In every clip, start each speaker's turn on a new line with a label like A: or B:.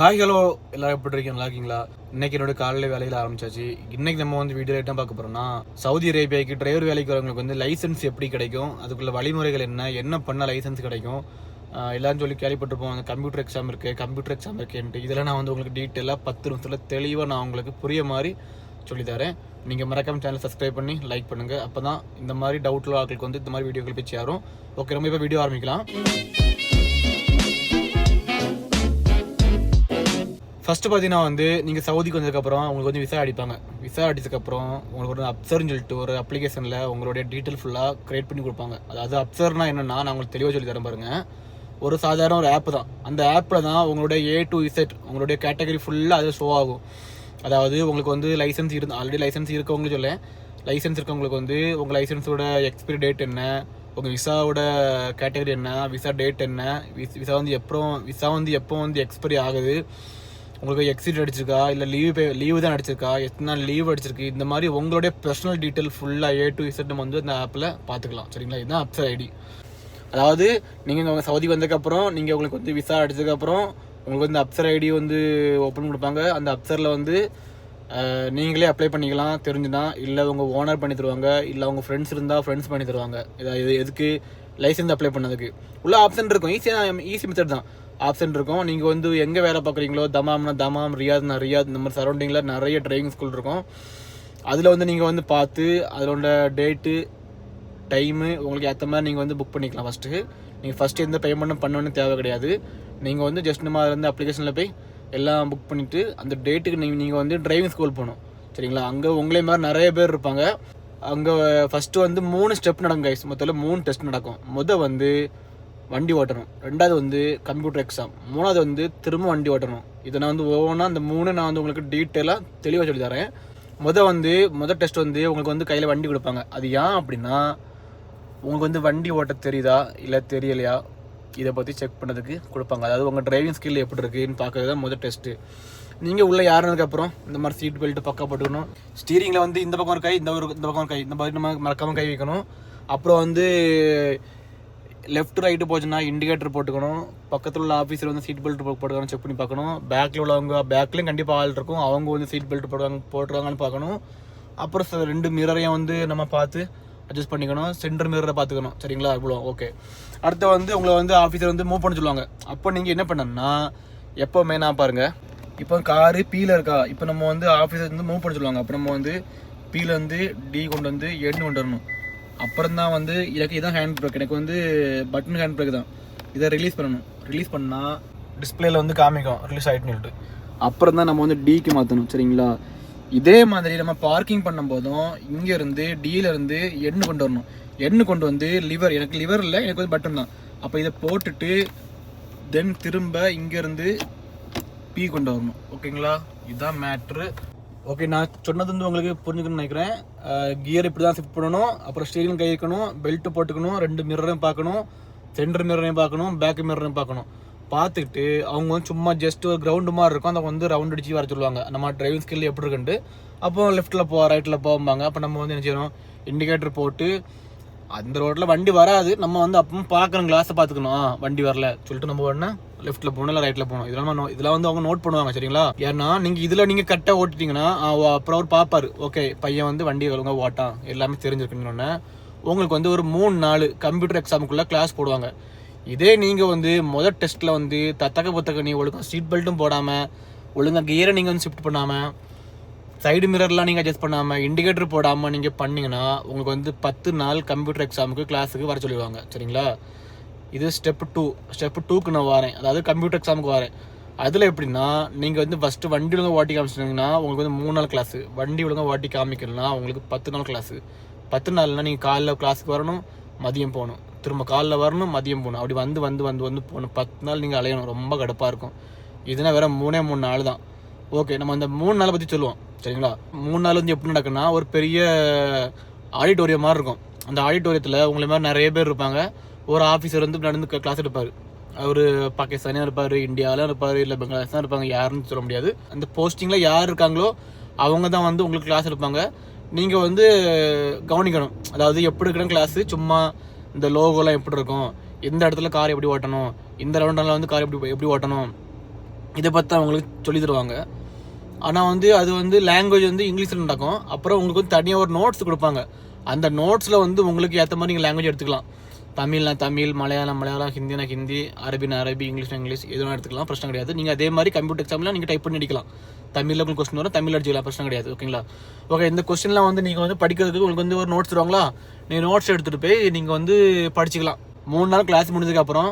A: hi hello எல்லாரும் எப்படி இருக்கீங்க நல்லா இருக்கீங்களா இன்னைக்கு என்னோட காலையில் வேலையில் ஆரம்பிச்சாச்சு இன்னைக்கு நம்ம வந்து வீடியோ என்ன பார்க்க போறோம்னா சவுதி அரேபியாக்கு டிரைவர் வேலைக்கு வரவங்களுக்கு வந்து லைசன்ஸ் எப்படி கிடைக்கும் அதுக்குள்ள வழிமுறைகள் என்ன என்ன பண்ண லைசன்ஸ் கிடைக்கும் எல்லாரும் சொல்லி கேள்விப்பட்டிருப்போம் அந்த கம்ப்யூட்டர் எக்ஸாம் இருக்குது கம்ப்யூட்டர் எக்ஸாம் இருக்குன்ட்டு இதெல்லாம் நான் வந்து உங்களுக்கு டீட்டெயிலாக பத்து நிமிஷத்தில் தெளிவாக நான் உங்களுக்கு புரிய மாதிரி சொல்லித்தரேன் நீங்கள் மறக்காம சேனல் சப்ஸ்கிரைப் பண்ணி லைக் பண்ணுங்கள் அப்போ தான் இந்த மாதிரி டவுட்டில் ஆட்களுக்கு வந்து இந்த மாதிரி வீடியோக்கள் போய் சேரும் ஓகே ரொம்ப இப்போ வீடியோ ஆரம்பிக்கலாம் ஃபஸ்ட்டு பார்த்தீங்கன்னா வந்து நீங்கள் சவுதிக்கு வந்ததுக்கப்புறம் உங்களுக்கு வந்து விசா அடிப்பாங்க விசா அடித்ததுக்கப்புறம் உங்களுக்கு ஒரு அப்சர்னு சொல்லிட்டு ஒரு அப்ளிகேஷனில் உங்களுடைய டீட்டெயில் ஃபுல்லாக க்ரியேட் பண்ணி கொடுப்பாங்க அது அப்சர்னா என்னென்னா நான் உங்களுக்கு தெளிவாக சொல்லி தரேன் பாருங்கள் ஒரு சாதாரண ஒரு ஆப் தான் அந்த ஆப்பில் தான் உங்களுடைய ஏ டு இசெட் உங்களுடைய கேட்டகரி ஃபுல்லாக அது ஷோ ஆகும் அதாவது உங்களுக்கு வந்து லைசன்ஸ் இருந்து ஆல்ரெடி லைசன்ஸ் இருக்கவங்களும் சொல்ல லைசன்ஸ் இருக்கவங்களுக்கு வந்து உங்கள் லைசன்ஸோட எக்ஸ்பிரி டேட் என்ன உங்கள் விசாவோட கேட்டகரி என்ன விசா டேட் என்ன விசா வந்து எப்போ விசா வந்து எப்போ வந்து எக்ஸ்பைரி ஆகுது உங்களுக்கு எக்ஸிட் அடிச்சிருக்கா இல்லை லீவ் பே லீவு தான் அடிச்சிருக்கா எத்தனை நாள் லீவ் அடிச்சிருக்கு இந்த மாதிரி உங்களுடைய பர்சனல் டீட்டெயில் ஃபுல்லாக ஏ டு இசட் நம்ம வந்து அந்த ஆப்பில் பார்த்துக்கலாம் சரிங்களா இதுதான் அப்சர் ஐடி அதாவது நீங்கள் இங்கே சவுதி வந்ததுக்கப்புறம் நீங்கள் உங்களுக்கு வந்து விசா அடிச்சதுக்கப்புறம் உங்களுக்கு வந்து அப்சர் ஐடி வந்து ஓப்பன் கொடுப்பாங்க அந்த அப்சரில் வந்து நீங்களே அப்ளை பண்ணிக்கலாம் தெரிஞ்சுனா இல்லை உங்கள் ஓனர் பண்ணி தருவாங்க இல்லை அவங்க ஃப்ரெண்ட்ஸ் இருந்தால் ஃப்ரெண்ட்ஸ் பண்ணி தருவாங்க இதை இது எதுக்கு லைசன்ஸ் அப்ளை பண்ணதுக்கு உள்ள ஆப்ஷன் இருக்கும் ஈஸியாக ஈஸி மெத்தட் தான் ஆப்ஷன் இருக்கும் நீங்கள் வந்து எங்கே வேலை பார்க்குறீங்களோ தமாம்னா தமாம் ரியாத்னா ரியாத் இந்த மாதிரி சரௌண்டிங்கில் நிறைய ட்ரைவிங் ஸ்கூல் இருக்கும் அதில் வந்து நீங்கள் வந்து பார்த்து அதோட டேட்டு டைமு உங்களுக்கு ஏற்ற மாதிரி நீங்கள் வந்து புக் பண்ணிக்கலாம் ஃபஸ்ட்டு நீங்கள் ஃபஸ்ட்டு எந்த பேமெண்ட்டும் பண்ணணும்னு தேவை கிடையாது நீங்கள் வந்து ஜஸ்ட் நம்ம அதில் வந்து அப்ளிகேஷனில் போய் எல்லாம் புக் பண்ணிவிட்டு அந்த டேட்டுக்கு நீங்கள் நீங்கள் வந்து டிரைவிங் ஸ்கூல் போகணும் சரிங்களா அங்கே உங்களே மாதிரி நிறைய பேர் இருப்பாங்க அங்கே ஃபஸ்ட்டு வந்து மூணு ஸ்டெப் நடக்கும் கைஸ் மொத்தத்தில் மூணு டெஸ்ட் நடக்கும் முத வந்து வண்டி ஓட்டணும் ரெண்டாவது வந்து கம்ப்யூட்டர் எக்ஸாம் மூணாவது வந்து திரும்ப வண்டி ஓட்டணும் இதை நான் வந்து ஒவ்வொன்றா அந்த மூணு நான் வந்து உங்களுக்கு டீட்டெயிலாக தெளிவாக சொல்லி தரேன் மொதல் வந்து மொதல் டெஸ்ட் வந்து உங்களுக்கு வந்து கையில் வண்டி கொடுப்பாங்க அது ஏன் அப்படின்னா உங்களுக்கு வந்து வண்டி ஓட்ட தெரியுதா இல்லை தெரியலையா இதை பற்றி செக் பண்ணுறதுக்கு கொடுப்பாங்க அதாவது உங்கள் டிரைவிங் ஸ்கில் எப்படி இருக்குதுன்னு பார்க்கறது தான் முதல் டெஸ்ட்டு நீங்கள் உள்ளே யாருனதுக்கப்புறம் இந்த மாதிரி சீட் பெல்ட் பக்கா போட்டுக்கணும் ஸ்டீரிங்கில் வந்து இந்த பக்கம் ஒரு கை இந்த ஒரு இந்த பக்கம் ஒரு கை இந்த மாதிரி நம்ம மறக்காமல் கை வைக்கணும் அப்புறம் வந்து லெஃப்ட் ரைட்டு போச்சுன்னா இண்டிகேட்டர் போட்டுக்கணும் பக்கத்தில் உள்ள ஆஃபீஸில் வந்து சீட் பெல்ட் போட்டுக்கணும் செக் பண்ணி பார்க்கணும் பேக்கில் உள்ளவங்க பேக்லேயும் கண்டிப்பாக ஆள் இருக்கும் அவங்க வந்து சீட் பெல்ட் போடுவாங்க போட்டுருவாங்கன்னு பார்க்கணும் அப்புறம் ரெண்டு மிரரையும் வந்து நம்ம பார்த்து அட்ஜஸ்ட் பண்ணிக்கணும் சென்டர் மிரரை பார்த்துக்கணும் சரிங்களா இவ்வளோ ஓகே அடுத்து வந்து உங்களை வந்து ஆஃபீஸர் வந்து மூவ் பண்ண சொல்லுவாங்க அப்போ நீங்கள் என்ன பண்ணணும்னா எப்போவுமே நான் பாருங்கள் இப்போ காரு பீல இருக்கா இப்போ நம்ம வந்து ஆஃபீஸர் வந்து மூவ் பண்ண சொல்லுவாங்க அப்போ நம்ம வந்து பீலேருந்து டி கொண்டு வந்து எண்ணு கொண்டு வரணும் அப்புறம் தான் வந்து எனக்கு இதான் ஹேண்ட் பிரேக் எனக்கு வந்து பட்டன் ஹேண்ட் பிரேக் தான் இதை ரிலீஸ் பண்ணணும் ரிலீஸ் பண்ணால் டிஸ்பிளேல வந்து காமிக்கும் ரிலீஸ் ஆகிட்டுன்னு சொல்லிட்டு அப்புறம் தான் நம்ம வந்து டிக்கு மாற்றணும் சரிங்களா இதே மாதிரி நம்ம பார்க்கிங் பண்ணும் போதும் இங்கேருந்து டீலேருந்து எண்ணு கொண்டு வரணும் எண்ணு கொண்டு வந்து லிவர் எனக்கு லிவர் இல்லை எனக்கு வந்து பட்டன் தான் அப்போ இதை போட்டுட்டு தென் திரும்ப இங்கேருந்து பி கொண்டு வரணும் ஓகேங்களா இதுதான் மேட்ரு ஓகே நான் சொன்னது வந்து உங்களுக்கு புரிஞ்சுக்கணும்னு நினைக்கிறேன் கியர் இப்படி தான் ஷிஃப்ட் பண்ணணும் அப்புறம் ஸ்டீரிங் கை இருக்கணும் பெல்ட்டு போட்டுக்கணும் ரெண்டு மிரரையும் பார்க்கணும் சென்டர் மிரரையும் பார்க்கணும் பேக் மிரரையும் பார்க்கணும் பார்த்துக்கிட்டு அவங்க வந்து சும்மா ஜஸ்ட் ஒரு கிரவுண்டு மாதிரி இருக்கும் அதை வந்து ரவுண்ட் அடிச்சு வர சொல்லுவாங்க நம்ம டிரைவிங் ஸ்கில் எப்படி இருக்குன்ட்டு அப்போ லெஃப்ட்டில் போ ரைட்டில் போகும்பாங்க அப்போ நம்ம வந்து என்ன செய்யணும் இண்டிகேட்டர் போட்டு அந்த ரோட்டில் வண்டி வராது நம்ம வந்து அப்பவும் பார்க்குறோம் கிளாஸை பார்த்துக்கணும் வண்டி வரல சொல்லிட்டு நம்ம வேணா லெஃப்ட்டில் போகணும் இல்லை ரைட்டில் போகணும் இதெல்லாம் இதெல்லாம் வந்து அவங்க நோட் பண்ணுவாங்க சரிங்களா ஏன்னா நீங்கள் இதில் நீங்கள் கரெக்டாக ஓட்டிட்டீங்கன்னா அப்புறம் அவர் பார்ப்பார் ஓகே பையன் வந்து வண்டி ஒழுங்காக ஓட்டான் எல்லாமே தெரிஞ்சிருக்குன்னு உங்களுக்கு வந்து ஒரு மூணு நாலு கம்ப்யூட்டர் எக்ஸாமுக்குள்ளே கிளாஸ் போடுவாங்க இதே நீங்கள் வந்து முதல் டெஸ்ட்டில் வந்து தத்தக்க புத்தக நீ ஒழுங்காக சீட் பெல்ட்டும் போடாமல் ஒழுங்காக கியரை நீங்கள் வந்து ஷிஃப்ட் பண்ணாமல் சைடு மிரர்லாம் நீங்கள் அட்ஜஸ்ட் பண்ணாமல் இண்டிகேட்டர் போடாமல் நீங்கள் பண்ணிங்கன்னா உங்களுக்கு வந்து பத்து நாள் கம்ப்யூட்டர் எக்ஸாமுக்கு கிளாஸுக்கு வர சொல்லிடுவாங்க சரிங்களா இது ஸ்டெப் டூ ஸ்டெப் டூக்கு நான் வரேன் அதாவது கம்ப்யூட்டர் எக்ஸாமுக்கு வரேன் அதில் எப்படின்னா நீங்கள் வந்து ஃபஸ்ட்டு வண்டி ஒழுங்காக ஓட்டி காமிச்சிட்டிங்கன்னா உங்களுக்கு வந்து மூணு நாள் கிளாஸு வண்டி ஒழுங்காக ஓட்டி காமிக்கணும்னா உங்களுக்கு பத்து நாள் கிளாஸு பத்து நாள்னால் நீங்கள் காலைல கிளாஸுக்கு வரணும் மதியம் போகணும் திரும்ப காலைல வரணும் மதியம் போகணும் அப்படி வந்து வந்து வந்து வந்து போகணும் பத்து நாள் நீங்கள் அலையணும் ரொம்ப கடுப்பாக இருக்கும் இதுனா வேறு மூணே மூணு நாள் தான் ஓகே நம்ம அந்த மூணு நாளை பற்றி சொல்லுவோம் சரிங்களா மூணு நாள் வந்து எப்படி நடக்குன்னா ஒரு பெரிய ஆடிட்டோரியம் மாதிரி இருக்கும் அந்த ஆடிட்டோரியத்தில் உங்களை மாதிரி நிறைய பேர் இருப்பாங்க ஒரு ஆஃபீஸர் வந்து நடந்து கிளாஸ் எடுப்பார் அவர் பாகிஸ்தானியாக இருப்பார் இந்தியாவில் இருப்பார் இல்லை பங்களாதேஷ் தான் இருப்பாங்க யாருன்னு சொல்ல முடியாது அந்த போஸ்டிங்கில் யார் இருக்காங்களோ அவங்க தான் வந்து உங்களுக்கு கிளாஸ் எடுப்பாங்க நீங்கள் வந்து கவனிக்கணும் அதாவது எப்படி இருக்கிற கிளாஸு சும்மா இந்த லோகோலாம் எப்படி இருக்கும் எந்த இடத்துல கார் எப்படி ஓட்டணும் இந்த ரவுண்டனில் வந்து கார் எப்படி எப்படி ஓட்டணும் இதை பற்றி அவங்களுக்கு சொல்லி தருவாங்க ஆனால் வந்து அது வந்து லாங்குவேஜ் வந்து இங்கிலீஷில் நடக்கும் அப்புறம் உங்களுக்கு வந்து தனியாக ஒரு நோட்ஸ் கொடுப்பாங்க அந்த நோட்ஸில் வந்து உங்களுக்கு ஏற்ற மாதிரி நீங்கள் லாங்குவேஜ் எடுத்துக்கலாம் தமிழ்னா தமிழ் மலையாளம் மலையாளம் ஹிந்தினா ஹிந்தி அரபினா அரபி இங்கிலீஷ்னா இங்கிலீஷ் எதுவும் எடுத்துக்கலாம் பிரச்சனை கிடையாது நீங்கள் அதே மாதிரி கம்ப்யூட்டர் எக்ஸாம்லாம் நீங்கள் டைப் பண்ணி அடிக்கலாம் தமிழில் உங்களுக்கு கொஸ்டின் வரும் தமிழ் அடிச்சிக்கலாம் பிரச்சனை கிடையாது ஓகேங்களா ஓகே இந்த கொஸ்டின்லாம் வந்து நீங்கள் வந்து படிக்கிறதுக்கு உங்களுக்கு வந்து ஒரு நோட்ஸ் தருவாங்களா நீங்கள் நோட்ஸ் எடுத்துகிட்டு போய் நீங்கள் வந்து படிச்சிக்கலாம் மூணு நாள் கிளாஸ் முடிஞ்சதுக்கப்புறம்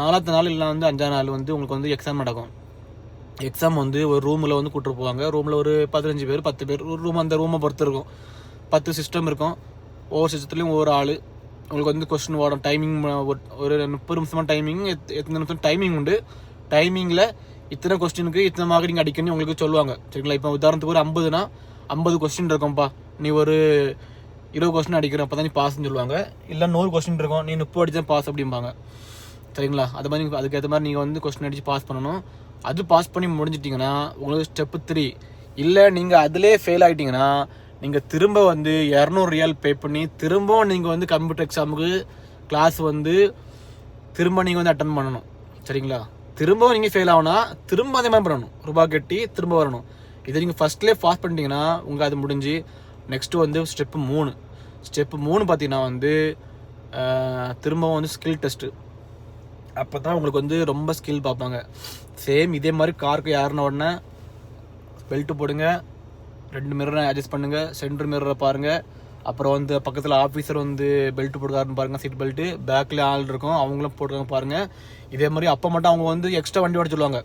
A: நாலாவது நாள் இல்லை வந்து அஞ்சாம் நாள் வந்து உங்களுக்கு வந்து எக்ஸாம் நடக்கும் எக்ஸாம் வந்து ஒரு ரூமில் வந்து கூப்பிட்டு போவாங்க ரூமில் ஒரு பதினஞ்சு பேர் பத்து பேர் ஒரு ரூம் அந்த ரூமை பொறுத்து இருக்கும் பத்து சிஸ்டம் இருக்கும் ஒவ்வொரு சிஸ்டத்துலேயும் ஒவ்வொரு ஆள் உங்களுக்கு வந்து கொஸ்டின் ஓடும் டைமிங் ஒரு முப்பது நிமிஷமாக டைமிங் எத்தனை நிமிஷம் டைமிங் உண்டு டைமிங்கில் இத்தனை கொஸ்டினுக்கு இத்தனை மார்க் நீங்கள் அடிக்கணும்னு உங்களுக்கு சொல்லுவாங்க சரிங்களா இப்போ உதாரணத்துக்கு ஒரு ஐம்பதுனா ஐம்பது கொஸ்டின் இருக்கும்ப்பா நீ ஒரு இருபது கொஸ்டின் அடிக்கிற அப்போ தான் நீ பாஸ்ன்னு சொல்லுவாங்க இல்லை நூறு கொஸ்டின் இருக்கும் நீ முப்பது அடித்தா பாஸ் அப்படிம்பாங்க சரிங்களா அது மாதிரி அதுக்கேற்ற மாதிரி நீங்கள் வந்து கொஸ்டின் அடித்து பாஸ் பண்ணணும் அது பாஸ் பண்ணி முடிஞ்சிட்டிங்கன்னா உங்களுக்கு ஸ்டெப்பு த்ரீ இல்லை நீங்கள் அதிலே ஃபெயில் ஆகிட்டிங்கன்னா நீங்கள் திரும்ப வந்து இரநூறு ரியால் பே பண்ணி திரும்பவும் நீங்கள் வந்து கம்ப்யூட்டர் எக்ஸாமுக்கு கிளாஸ் வந்து திரும்ப நீங்கள் வந்து அட்டன் பண்ணணும் சரிங்களா திரும்பவும் நீங்கள் ஃபெயில் ஆகுனா திரும்ப அதே மாதிரி பண்ணணும் ரூபா கட்டி திரும்ப வரணும் இதை நீங்கள் ஃபஸ்ட்லேயே பாஸ் பண்ணிட்டீங்கன்னா உங்கள் அது முடிஞ்சு நெக்ஸ்ட்டு வந்து ஸ்டெப்பு மூணு ஸ்டெப்பு மூணு பார்த்தீங்கன்னா வந்து திரும்பவும் வந்து ஸ்கில் டெஸ்ட்டு அப்போ தான் உங்களுக்கு வந்து ரொம்ப ஸ்கில் பார்ப்பாங்க சேம் இதே மாதிரி காருக்கு யாருன்னு உடனே பெல்ட்டு போடுங்க ரெண்டு மிரரை அட்ஜஸ்ட் பண்ணுங்கள் சென்டர் மிரரை பாருங்கள் அப்புறம் வந்து பக்கத்தில் ஆஃபீஸர் வந்து பெல்ட் போட்டுக்காருன்னு பாருங்கள் சீட் பெல்ட்டு பேக்கில் ஆள் இருக்கும் அவங்களும் போட்டுருக்காங்க பாருங்கள் இதே மாதிரி அப்போ மட்டும் அவங்க வந்து எக்ஸ்ட்ரா வண்டி ஓட சொல்லுவாங்க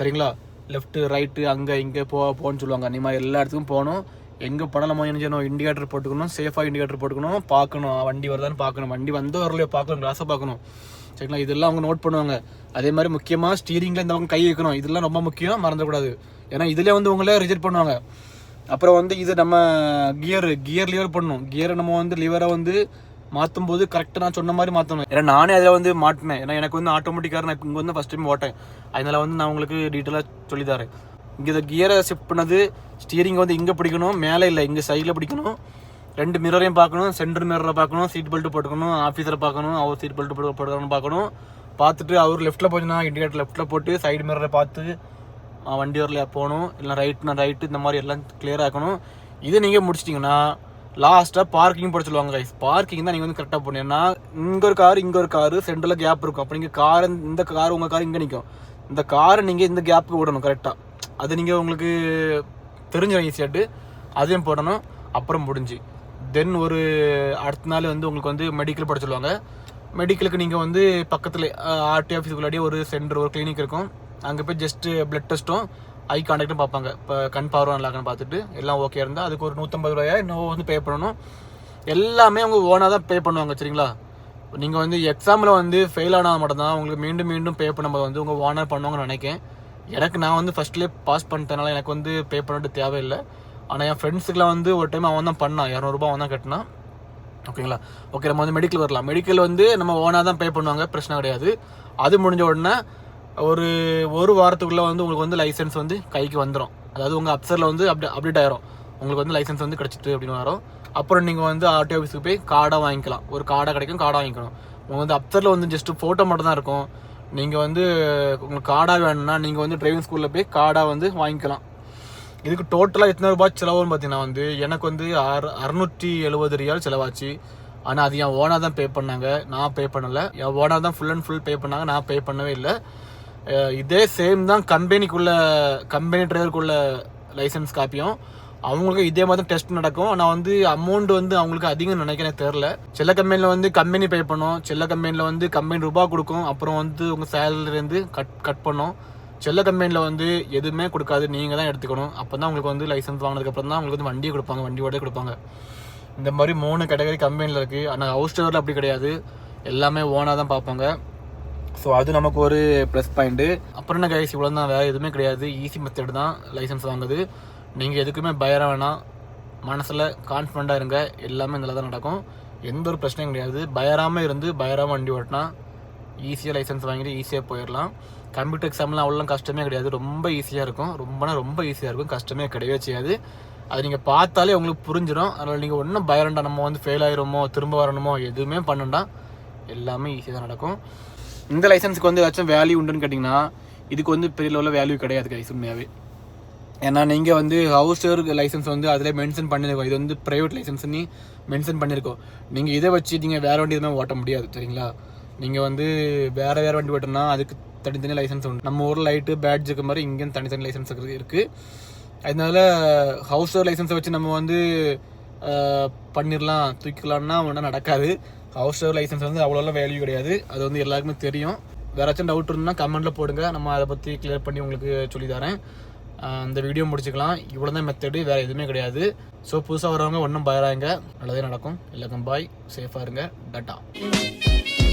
A: சரிங்களா லெஃப்ட்டு ரைட்டு அங்கே இங்கே போ போன்னு சொல்லுவாங்க நீ மாதிரி எல்லா இடத்துக்கும் போகணும் எங்கே பணம் நம்ம என்ன செய்யணும் இண்டிகேட்டர் போட்டுக்கணும் சேஃபாக இண்டிகேட்டர் போட்டுக்கணும் பார்க்கணும் வண்டி வருதான்னு பார்க்கணும் வண்டி வந்தோ வரலையோ பார்க்கணும் கிளாஸை பார்க்கணும் சரிங்களா இதெல்லாம் அவங்க நோட் பண்ணுவாங்க அதே மாதிரி முக்கியமாக ஸ்டீரிங்கில் இந்த பக்கம் கை வைக்கணும் இதெல்லாம் ரொம்ப முக்கியம் மறந்துடக்கூடாது ஏன்னா இதில் வந்து உங்களே ரிஜெக்ட் பண்ணுவாங்க அப்புறம் வந்து இது நம்ம கியர் கியர் லிவர் பண்ணணும் கியரை நம்ம வந்து லிவரை வந்து மாற்றும் போது கரெக்டாக நான் சொன்ன மாதிரி மாற்றணும் ஏன்னா நானே அதில் வந்து மாட்டினேன் ஏன்னா எனக்கு வந்து ஆட்டோமேட்டிக்காக நான் இங்கே வந்து ஃபஸ்ட் டைம் ஓட்டேன் அதனால் வந்து நான் உங்களுக்கு டீட்டெயிலாக சொல்லித்தரேன் இங்கே இந்த கியரை ஷிஃப்ட் பண்ணது ஸ்டியரிங் வந்து இங்கே பிடிக்கணும் மேலே இல்லை இங்கே சைடில் பிடிக்கணும் ரெண்டு மிரரையும் பார்க்கணும் சென்டர் மிரரை பார்க்கணும் சீட் பெல்ட்டு போட்டுக்கணும் ஆஃபீஸில் பார்க்கணும் அவர் சீட் பெல்ட் போட்டுக்கணும்னு பார்க்கணும் பார்த்துட்டு அவர் லெஃப்ட்டில் போச்சுன்னா இண்டிகேட்டர் லெஃப்ட்டில் போட்டு சைடு மிரரை பார்த்து வண்டி வரலையா போகணும் இல்லை ரைட்னா ரைட்டு இந்த மாதிரி எல்லாம் கிளியராக இருக்கணும் இது நீங்கள் முடிச்சிட்டிங்கன்னா லாஸ்ட்டாக பார்க்கிங் போட சொல்லுவாங்க கைஸ் பார்க்கிங் தான் நீங்கள் வந்து கரெக்டாக போனீங்கன்னா இங்கே ஒரு கார் இங்கே ஒரு கார் சென்டரில் கேப் இருக்கும் அப்போ நீங்கள் கார் இந்த கார் உங்கள் கார் இங்கே நிற்கும் இந்த காரை நீங்கள் இந்த கேப்புக்கு விடணும் கரெக்டாக அது நீங்கள் உங்களுக்கு தெரிஞ்சிடும் ஈஸியாட்டு அதையும் போடணும் அப்புறம் முடிஞ்சு தென் ஒரு அடுத்த நாள் வந்து உங்களுக்கு வந்து மெடிக்கல் போட சொல்லுவாங்க மெடிக்கலுக்கு நீங்கள் வந்து பக்கத்தில் ஆர்டி ஆஃபீஸுக்குள்ளாடியே ஒரு சென்டர் ஒரு கிளினிக் இருக்கும் அங்கே போய் ஜஸ்ட்டு பிளட் டெஸ்ட்டும் ஐ கான்டாக்டும் பார்ப்பாங்க இப்போ கண் பவர் நல்லாக்கான்னு பார்த்துட்டு எல்லாம் ஓகே இருந்தால் அதுக்கு ஒரு நூற்றம்பது ரூபாயா இன்னும் வந்து பே பண்ணணும் எல்லாமே அவங்க ஓனாக தான் பே பண்ணுவாங்க சரிங்களா நீங்கள் வந்து எக்ஸாமில் வந்து ஃபெயில் ஆனால் மட்டும்தான் உங்களுக்கு மீண்டும் மீண்டும் பே பண்ணும்போது வந்து உங்கள் ஓனர் பண்ணுவாங்கன்னு நினைக்கிறேன் எனக்கு நான் வந்து ஃபஸ்ட்லேயே பாஸ் பண்ணிட்டதுனால எனக்கு வந்து பே பண்ணிட்டு தேவையில்லை ஆனால் என் ஃப்ரெண்ட்ஸுக்குலாம் வந்து ஒரு டைம் அவன் தான் பண்ணான் இரநூறுபா அவன் தான் கட்டினான் ஓகேங்களா ஓகே நம்ம வந்து மெடிக்கல் வரலாம் மெடிக்கல் வந்து நம்ம ஓனாக தான் பே பண்ணுவாங்க பிரச்சனை கிடையாது அது முடிஞ்ச உடனே ஒரு ஒரு வாரத்துக்குள்ளே வந்து உங்களுக்கு வந்து லைசன்ஸ் வந்து கைக்கு வந்துடும் அதாவது உங்கள் அப்சரில் வந்து அப்டே அப்டேட் ஆயிரும் உங்களுக்கு வந்து லைசன்ஸ் வந்து கிடச்சிட்டு அப்படின்னு வரும் அப்புறம் நீங்கள் வந்து ஆர்டி ஆஃபீஸுக்கு போய் கார்டாக வாங்கிக்கலாம் ஒரு கார்டாக கிடைக்கும் கார்டாக வாங்கிக்கணும் உங்கள் வந்து அப்சரில் வந்து ஜஸ்ட்டு ஃபோட்டோ மட்டும் தான் இருக்கும் நீங்கள் வந்து உங்களுக்கு கார்டாக வேணும்னா நீங்கள் வந்து டிரைவிங் ஸ்கூலில் போய் கார்டாக வந்து வாங்கிக்கலாம் இதுக்கு டோட்டலாக எத்தனை ரூபாய் செலவுன்னு பார்த்தீங்கன்னா வந்து எனக்கு வந்து அற அறநூற்றி எழுபது ரூபாய் செலவாச்சு ஆனால் அது என் ஓனாக தான் பே பண்ணாங்க நான் பே பண்ணலை என் ஓனாக தான் ஃபுல் அண்ட் ஃபுல் பே பண்ணாங்க நான் பே பண்ணவே இல்லை இதே சேம் தான் கம்பெனிக்குள்ளே கம்பெனி டிரைவருக்குள்ள லைசன்ஸ் காப்பியும் அவங்களுக்கு இதே மாதிரி டெஸ்ட் நடக்கும் ஆனால் வந்து அமௌண்ட் வந்து அவங்களுக்கு அதிகம் நினைக்கிறேன் தெரில சில கம்பெனியில் வந்து கம்பெனி பே பண்ணும் சில கம்பெனியில் வந்து கம்பெனி ரூபா கொடுக்கும் அப்புறம் வந்து உங்கள் சேலரிலேருந்து கட் கட் பண்ணும் சில கம்பெனியில் வந்து எதுவுமே கொடுக்காது நீங்கள் தான் எடுத்துக்கணும் அப்போ தான் உங்களுக்கு வந்து லைசன்ஸ் வாங்கினதுக்கப்புறம் தான் உங்களுக்கு வந்து வண்டியை கொடுப்பாங்க வண்டியோடய கொடுப்பாங்க இந்த மாதிரி மூணு கேட்டகரி கம்பெனியில் இருக்குது ஆனால் ஹவுஸ் டிரைவரில் அப்படி கிடையாது எல்லாமே ஓனாக தான் பார்ப்பாங்க ஸோ அது நமக்கு ஒரு ப்ளஸ் பாயிண்ட்டு அப்புறம் என்ன கைஸ் இவ்வளோ தான் வேறு எதுவுமே கிடையாது ஈஸி மெத்தட் தான் லைசன்ஸ் வாங்குது நீங்கள் எதுக்குமே பயம் வேணாம் மனசில் கான்ஃபிடண்ட்டாக இருங்க எல்லாமே இதில் தான் நடக்கும் எந்த ஒரு பிரச்சனையும் கிடையாது பயராமல் இருந்து பயராமல் வண்டி ஓட்டினா ஈஸியாக லைசன்ஸ் வாங்கிட்டு ஈஸியாக போயிடலாம் கம்ப்யூட்டர் எக்ஸாம்லாம் அவ்வளோ கஷ்டமே கிடையாது ரொம்ப ஈஸியாக இருக்கும் ரொம்பனா ரொம்ப ஈஸியாக இருக்கும் கஷ்டமே கிடையவே செய்யாது அது நீங்கள் பார்த்தாலே உங்களுக்கு புரிஞ்சிடும் அதனால் நீங்கள் ஒன்றும் பயரண்டா நம்ம வந்து ஃபெயில் ஆயிருமோ திரும்ப வரணுமோ எதுவுமே பண்ணண்டாம் எல்லாமே ஈஸியாக தான் நடக்கும் இந்த லைசன்ஸுக்கு வந்து ஏதாச்சும் வேல்யூ உண்டுன்னு கேட்டிங்கன்னா இதுக்கு வந்து பெரிய லெவலில் வேல்யூ கிடையாது கைஸ் உண்மையாகவே ஏன்னா நீங்கள் வந்து ஹவுஸ்டர் லைசன்ஸ் வந்து அதில் மென்ஷன் பண்ணியிருக்கோம் இது வந்து ப்ரைவேட் லைசன்ஸ்ன்னு மென்ஷன் பண்ணியிருக்கோம் நீங்கள் இதை வச்சு நீங்கள் வேறு வண்டி எதுவுமே ஓட்ட முடியாது சரிங்களா நீங்கள் வந்து வேறு வேறு வண்டி ஓட்டினா அதுக்கு தனித்தனி லைசன்ஸ் உண்டு நம்ம ஊரில் லைட்டு பேட்ஜ் இருக்க மாதிரி இங்கேயும் தனித்தனி லைசன்ஸ் இருக்குது அதனால ஹவுஸ்டர் லைசன்ஸை வச்சு நம்ம வந்து பண்ணிடலாம் தூக்கிக்கலாம்னா ஒன்றும் நடக்காது ஹவுஸ்டர் லைசன்ஸ் வந்து அவ்வளோலாம் வேல்யூ கிடையாது அது வந்து எல்லாருக்குமே தெரியும் வேறாச்சும் டவுட் இருந்தால் கமெண்ட்டில் போடுங்க நம்ம அதை பற்றி கிளியர் பண்ணி உங்களுக்கு சொல்லித்தரேன் அந்த வீடியோ முடிச்சுக்கலாம் இவ்வளோ தான் மெத்தடு வேறு எதுவுமே கிடையாது ஸோ புதுசாக வரவங்க ஒன்றும் பயராங்க நல்லதே நடக்கும் எல்லாருக்கும் பாய் சேஃபாக இருங்க டட்டா